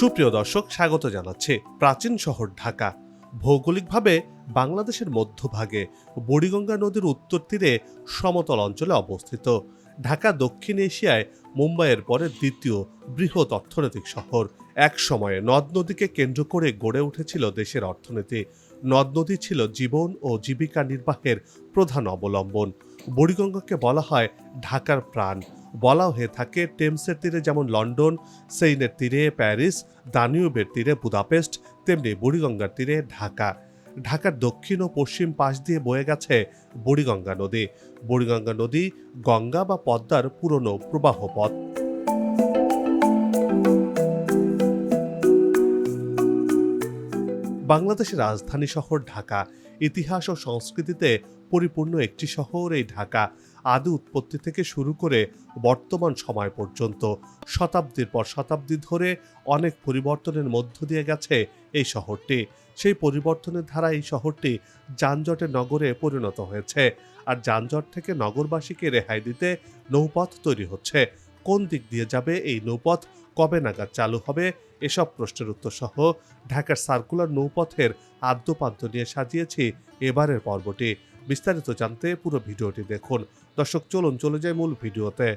সুপ্রিয় দর্শক, স্বাগত জানাচ্ছে প্রাচীন শহর ঢাকা। ভৌগোলিকভাবে বাংলাদেশের মধ্যভাগে বুড়িগঙ্গা নদীর উত্তর তীরে সমতল অঞ্চলে অবস্থিত। ঢাকা দক্ষিণ এশিয়ায় মুম্বাইয়ের পরে দ্বিতীয় বৃহৎ অর্থনৈতিক শহর। এক সময়ে নদ নদীকে কেন্দ্র করে গড়ে উঠেছিল দেশের অর্থনীতি। নদ নদী ছিল জীবন ও জীবিকা নির্বাহের প্রধান অবলম্বন। বুড়িগঙ্গাকে বলা হয় ঢাকার প্রাণ। বলা হয়ে থাকে, টেমসের তীরে যেমন লন্ডন, সেইনের তীরে প্যারিস, দানিউবের তীরে বুদাপেস্ট, তেমনি বুড়িগঙ্গার তীরে ঢাকা। ঢাকার দক্ষিণ ও পশ্চিম পাশ দিয়ে বয়ে গেছে বুড়িগঙ্গা নদী। বুড়িগঙ্গা নদী গঙ্গা বা পদ্মার পুরনো প্রবাহ পথ। বাংলাদেশের রাজধানী শহর ঢাকা। ইতিহাস ও সংস্কৃতিতে পরিপূর্ণ একটি শহর এই ঢাকা। আদি উৎপত্তি থেকে শুরু করে বর্তমান সময় পর্যন্ত। শতাব্দীর পর শতাব্দী ধরে অনেক পরিবর্তনের মধ্য দিয়ে গেছে এই শহরটি। সেই পরিবর্তনের ধারা এই শহরটি যানজটের নগরে পরিণত হয়েছে। আর যানজট থেকে নগরবাসীকে রেহাই দিতে নৌপথ তৈরি হচ্ছে। কোন দিক দিয়ে যাবে এই নৌপথ, কবে নাগাদ চালু হবে, এসব প্রশ্নের উত্তর সহ ঢাকার সার্কুলার নৌপথের আদ্যপাদ্য নিয়ে সাজিয়েছি এবারের পর্বটি। বিস্তারিত জানতে পুরো ভিডিওটি দেখুন। দর্শক, চলুন, চলে যাই মূল ভিডিওতে।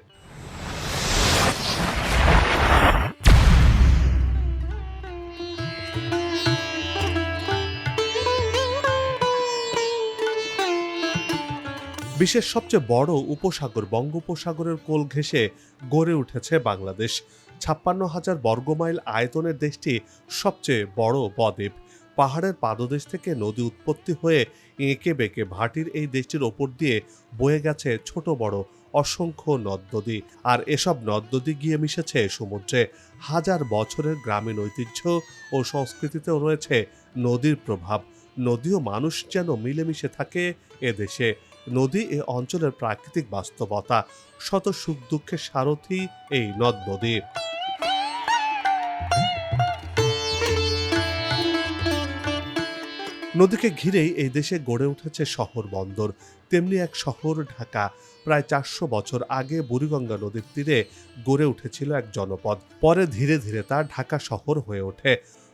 বিশ্বের সবচেয়ে বড় উপসাগর, বঙ্গোপসাগরের কোল ঘেঁষে গড়ে উঠেছে বাংলাদেশ। ছাপ্পান্ন হাজার বর্গমাইল আয়তনের দেশটি সবচেয়ে বড় বদ্বীপ। পাহাড়ের পাদদেশ থেকে নদী উৎপত্তি হয়ে এঁকে বেঁকে ভাটির এই দেশটির ওপর দিয়ে বয়ে গেছে ছোট বড় অসংখ্য নদ নদী আর এসব নদ নদী গিয়ে মিশেছে সমুদ্রে। হাজার বছরের গ্রামীণ ঐতিহ্য ও সংস্কৃতিতেও রয়েছে নদীর প্রভাব। নদী ও মানুষ যেন মিলেমিশে থাকে এ দেশে। নদী এ অঞ্চলের প্রাকৃতিক বাস্তবতা। শত সুখ দুঃখের সারথি এই নদ নদী নদীকে ঘিরেই এই দেশে গড়ে উঠেছে শহর বন্দর। তেমনি এক শহর, ঢাকা, প্রায় চারশো বছর আগে বুড়িগঙ্গা নদীর তীরে গড়ে উঠেছিল এক জনপদ। পরে ধীরে ধীরে তা ঢাকা শহর হয়ে ওঠে।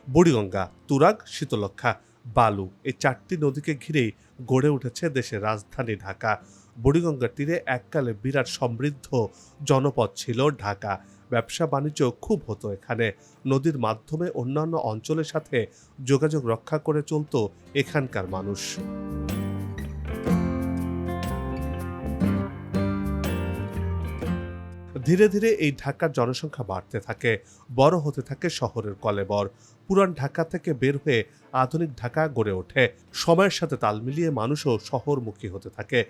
বুড়িগঙ্গা, তুরাগ শীতলক্ষা বালু এই চারটি নদীকে ঘিরেই গড়ে উঠেছে দেশের রাজধানী ঢাকা। বুড়িগঙ্গার তীরে এককালে বিরাট সমৃদ্ধ জনপদ ছিল ঢাকা। ব্যবসা বাণিজ্য খুব হতো এখানে। নদীর মাধ্যমে অন্যান্য অঞ্চলের সাথে যোগাযোগ রক্ষা করে চলতো এখানকার মানুষ। ধীরে ধীরে এই ঢাকার জনসংখ্যা বাড়তে থাকে, বড় হতে থাকে শহরের কলেবর। পুরান ঢাকা থেকে বের হয়ে আধুনিক ঢাকা গড়ে ওঠে। সময়ের সাথে তাল মিলিয়ে মানুষও শহরমুখী হতে থাকে,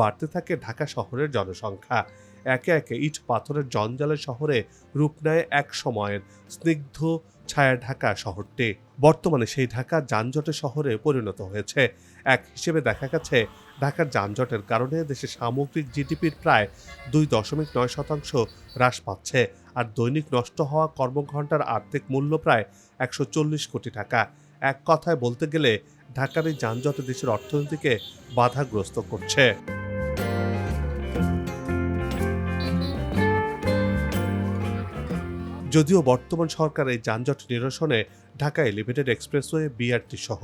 বাড়তে থাকে ঢাকা শহরের জনসংখ্যা। একে একে ইট পাথরের জঞ্জালের শহরে রূপ নেয় এক সময়ের স্নিগ্ধ ছায়া ঢাকা শহরটি। বর্তমানে সেই ঢাকা যানজটে শহরে পরিণত হয়েছে। এক হিসেবে দেখা গেছে, ঢাকার যানজটের কারণে দেশে সামগ্রিক জিডিপির প্রায় দুই দশমিক নয় শতাংশ হ্রাস পাচ্ছে আর দৈনিক নষ্ট হওয়া কর্মঘণ্টার আর্থিক মূল্য প্রায় একশো চল্লিশ কোটি টাকা। এক কথায় বলতে গেলে, ঢাকার এই যানজট দেশের অর্থনীতিকে বাধাগ্রস্ত করছে। যদিও বর্তমান সরকার এই যানজট নিরসনে ঢাকা এলিভেটেড এক্সপ্রেসওয়ে বিআরটি সহ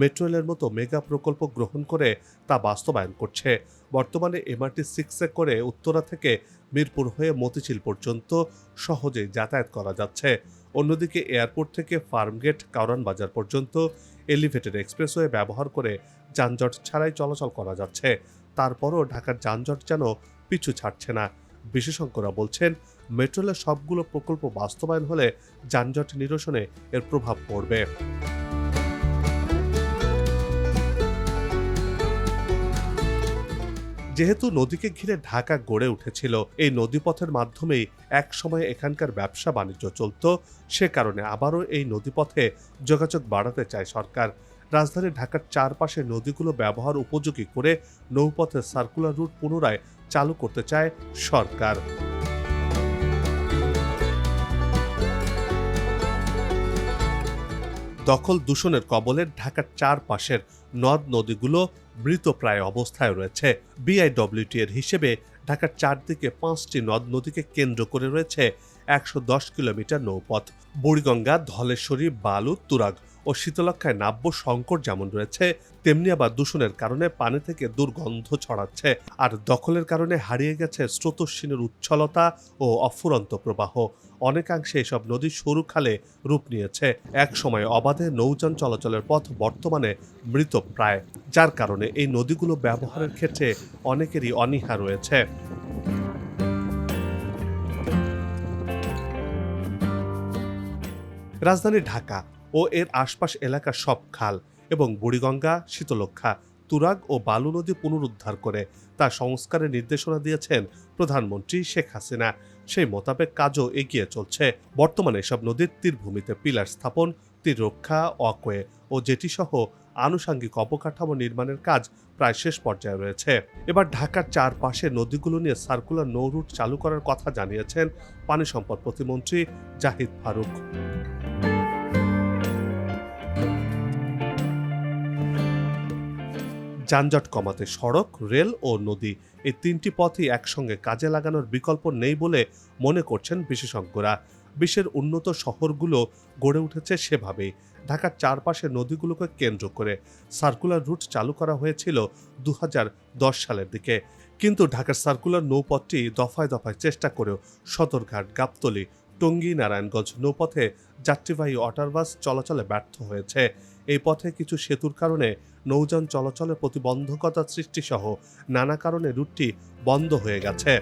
মেট্রো রেলের মতো মেগা প্রকল্প গ্রহণ করে তা বাস্তবায়ন করছে। বর্তমানে এমআরটি সিক্সে করে উত্তরা থেকে মিরপুর হয়ে মতিঝিল পর্যন্ত সহজেই যাতায়াত করা যাচ্ছে। অন্যদিকে এয়ারপোর্ট থেকে ফার্মগেট, কাউরান বাজার পর্যন্ত এলিভেটেড এক্সপ্রেসওয়ে ব্যবহার করে যানজট ছাড়াই চলাচল করা যাচ্ছে। তারপরও ঢাকার যানজট যেন পিছু ছাড়ছে না। বিশেষজ্ঞরা বলছেন মেট্রোলের সবগুলো প্রকল্প বাস্তবায়ন হলে যানজট নিরসনে এর প্রভাব পড়বে। যেহেতু নদীকে ঘিরে ঢাকা গড়ে উঠেছিল, এই নদীপথের মাধ্যমেই এক সময় এখানকার ব্যবসা বাণিজ্য চলত। সে কারণে আবারও এই নদীপথে যোগাযোগ বাড়াতে চায় সরকার। রাজধানী ঢাকার চারপাশে নদীগুলো ব্যবহার উপযোগী করে নৌপথের সার্কুলার রুট পুনরায় চালু করতে চায় সরকার। দখল দূষণের কবলে ঢাকার চারপাশের নদ নদীগুলো মৃতপ্রায় অবস্থায় রয়েছে। বিআইডব্লিউটি এর হিসেবে ঢাকার চারদিকে পাঁচটি নদ নদীকে কেন্দ্র করে রয়েছে একশো দশ কিলোমিটার নৌপথ। বুড়িগঙ্গা, ধলেশ্বরী, বালু, তুরাগ ও শীতলক্ষায় নাব্য সংকট যেমন রয়েছে, তেমনি আবার দূষণের কারণে পানি থেকে দুর্গন্ধ ছড়াচ্ছে। আর দখলের কারণে হারিয়ে গেছে স্রোতস্বিনের উচ্ছলতা ও অফুরন্ত প্রবাহ। অনেকাংশে এসব নদী সরু খালে রূপ নিয়েছে। এক সময় অবাধে নৌযান চলাচলের পথ বর্তমানে মৃত প্রায়। যার কারণে এই নদীগুলো ব্যবহারের ক্ষেত্রে অনেকেরই অনীহা রয়েছে। রাজধানী ঢাকা ও এর আশপাশ এলাকার সব খাল এবং বুড়িগঙ্গা শীতলক্ষা তুরাগ ও বালু নদী পুনরুদ্ধার করে তা সংস্কারের নির্দেশনা দিয়েছেন প্রধানমন্ত্রী শেখ হাসিনা। সেই মোতাবেক কাজও এগিয়ে চলছে। বর্তমানে এসব নদীর তীরভূমিতে পিলার স্থাপন, তীর রক্ষা, অকোয়ে ও জেটি সহ আনুষাঙ্গিক অবকাঠামো নির্মাণের কাজ প্রায় শেষ পর্যায়ে রয়েছে। এবার ঢাকার চারপাশে নদীগুলো নিয়ে সার্কুলার নৌ রুট চালু করার কথা জানিয়েছেন পানি সম্পদ প্রতিমন্ত্রী জাহিদ ফারুক। যানজট কমাতে সড়ক, রেল ও নদী এই তিনটি পথই একসঙ্গে কাজে লাগানোর বিকল্প নেই বলে মনে করছেন বিশেষজ্ঞরা। বিশ্বের উন্নত শহরগুলো গড়ে উঠেছে সেভাবেই। ঢাকার চারপাশে নদীগুলোকে কেন্দ্র করে সার্কুলার রুট চালু করা হয়েছিল দু হাজার দশ সালের দিকে। কিন্তু ঢাকার সার্কুলার নৌপথটি দফায় দফায় চেষ্টা করেও সদরঘাট, গাবতলী টঙ্গী নারায়ণগঞ্জ নৌপথে যাত্রীবাহী ওয়াটারবাস চলাচলে ব্যর্থ হয়েছে। এই পথে কিছু সেতুর কারণে নৌযান চলাচলের প্রতিবন্ধকতা সৃষ্টি সহ নানা কারণে রুটটি বন্ধ হয়ে গেছে।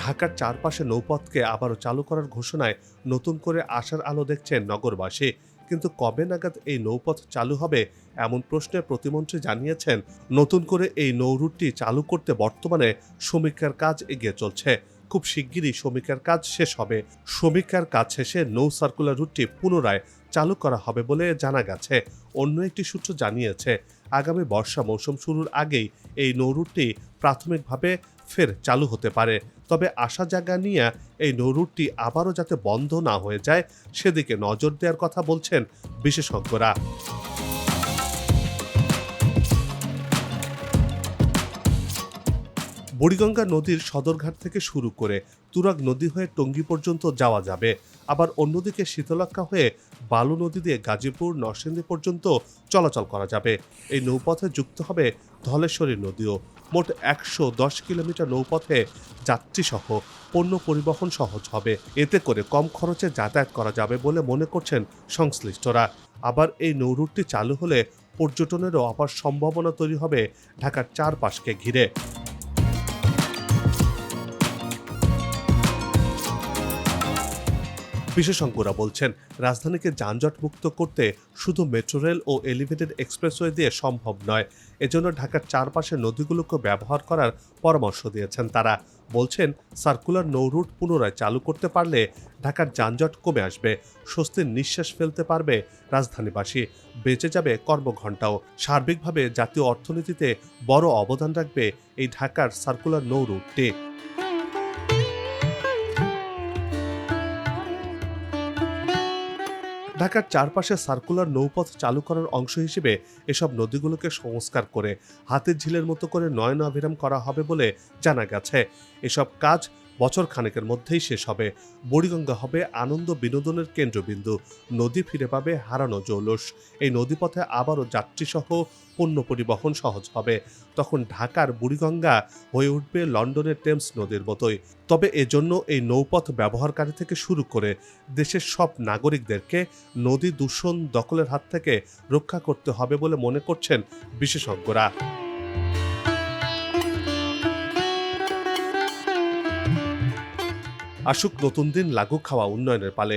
ঢাকার চারপাশে নৌপথকে আবারও চালু করার ঘোষণায় নতুন করে আশার আলো দেখছেন নগরবাসী। কিন্তু কবে নাগাদ এই নৌপথ চালু হবে এমন প্রশ্নে প্রতিমন্ত্রী জানিয়েছেন, নতুন করে এই নৌরুটটি চালু করতে বর্তমানে সমীক্ষার কাজ এগিয়ে চলছে। খুব শিগগিরই সমীক্ষার কাজ শেষ হবে। সমীক্ষার কাজ শেষে নৌ সার্কুলার রুটটি পুনরায় চালু করা হবে বলে জানা গেছে। অন্য একটি সূত্র জানিয়েছে, আগামী বর্ষা মৌসুম শুরুর আগেই এই নৌরুটটি প্রাথমিকভাবে ফের চালু হতে পারে। তবে আশা জায়গা নিয়ে এই নৌরুটটি আবারও যাতে বন্ধ না হয়ে যায়, সেদিকে নজর দেওয়ার কথা বলছেন বিশেষজ্ঞরা। বুড়িগঙ্গা নদীর সদরঘাট থেকে শুরু করে তুরাগ নদী হয়ে টঙ্গী পর্যন্ত যাওয়া যাবে। আবার অন্যদিকে শীতলক্ষা হয়ে বালু নদী দিয়ে গাজীপুর, নরসিংদী পর্যন্ত চলাচল করা যাবে। এই নৌপথে যুক্ত হবে ধলেশ্বরী নদীও। মোট একশো দশ কিলোমিটার নৌপথে যাত্রীসহ পণ্য পরিবহন সহজ হবে। এতে করে কম খরচে যাতায়াত করা যাবে বলে মনে করছেন সংশ্লিষ্টরা। আবার এই নৌরুটটি চালু হলে পর্যটনেরও আবার সম্ভাবনা তৈরি হবে ঢাকার চারপাশকে ঘিরে। বিশেষজ্ঞরা বলছেন, রাজধানীকে যানজট মুক্ত করতে শুধু মেট্রো রেল ও এলিভেটেড এক্সপ্রেসওয়ে দিয়ে সম্ভব নয়। এজন্য ঢাকার চারপাশে নদীগুলোকে ব্যবহার করার পরামর্শ দিয়েছেন তারা। বলছেন, সার্কুলার নৌ রুট পুনরায় চালু করতে পারলে ঢাকার যানজট কমে আসবে, স্বস্তির নিঃশ্বাস ফেলতে পারবে রাজধানীবাসী। বেঁচে যাবে কর্মঘণ্টাও। সার্বিকভাবে জাতীয় অর্থনীতিতে বড় অবদান রাখবে এই ঢাকার সার্কুলার নৌ রুটটি। ঢাকার চারপাশে সার্কুলার নৌপথ চালু করার অংশ হিসেবে এসব নদীগুলোকে সংস্কার করে হাতের ঝিলের মতো করে নয়নাভিরাম করা হবে বলে জানা গেছে। এসব কাজ বছর খানেকের মধ্যেই শেষ হবে। বুড়িগঙ্গা হবে আনন্দ বিনোদনের কেন্দ্রবিন্দু। নদী ফিরে পাবে হারানো জৌলস। এই নদীপথে আবারও যাত্রীসহ পণ্য পরিবহন সহজ হবে। তখন ঢাকার বুড়িগঙ্গা হয়ে উঠবে লন্ডনের টেমস নদীর মতোই। তবে এজন্য এই নৌপথ ব্যবহারকারী থেকে শুরু করে দেশের সব নাগরিকদেরকে নদী দূষণ দখলের হাত থেকে রক্ষা করতে হবে বলে মনে করছেন বিশেষজ্ঞরা। আসুক নতুন দিন লাগু খাওয়া উন্নয়নের পালে।